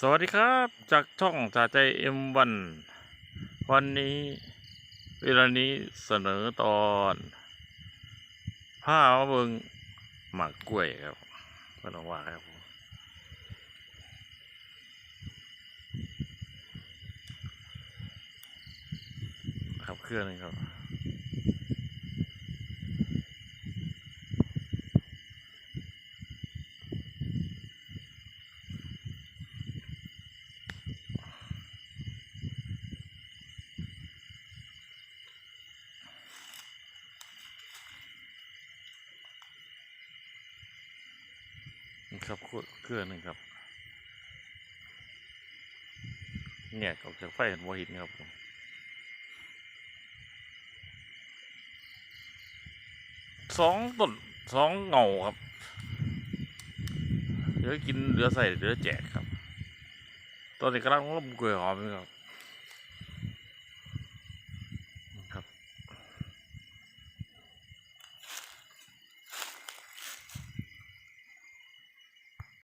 สวัสดีครับ จากช่องจ่าใจเอ็มวันวันนี้เวลานี้เสนอตอนผ้าเบิงหมากกล้วยครับเพื่อนบอกว่าครับผมครับเครื่องหนึงครับ นี่ครับเครื่องหนึ่งครับเนี่ยออกจากไฟเห็นว่าหินครับผมสองต้นสองเงาครับ เหลือกินเหลือใส่เหลือแจกครับ ตอนนี้กำลังร่มกล้วยหอมครับ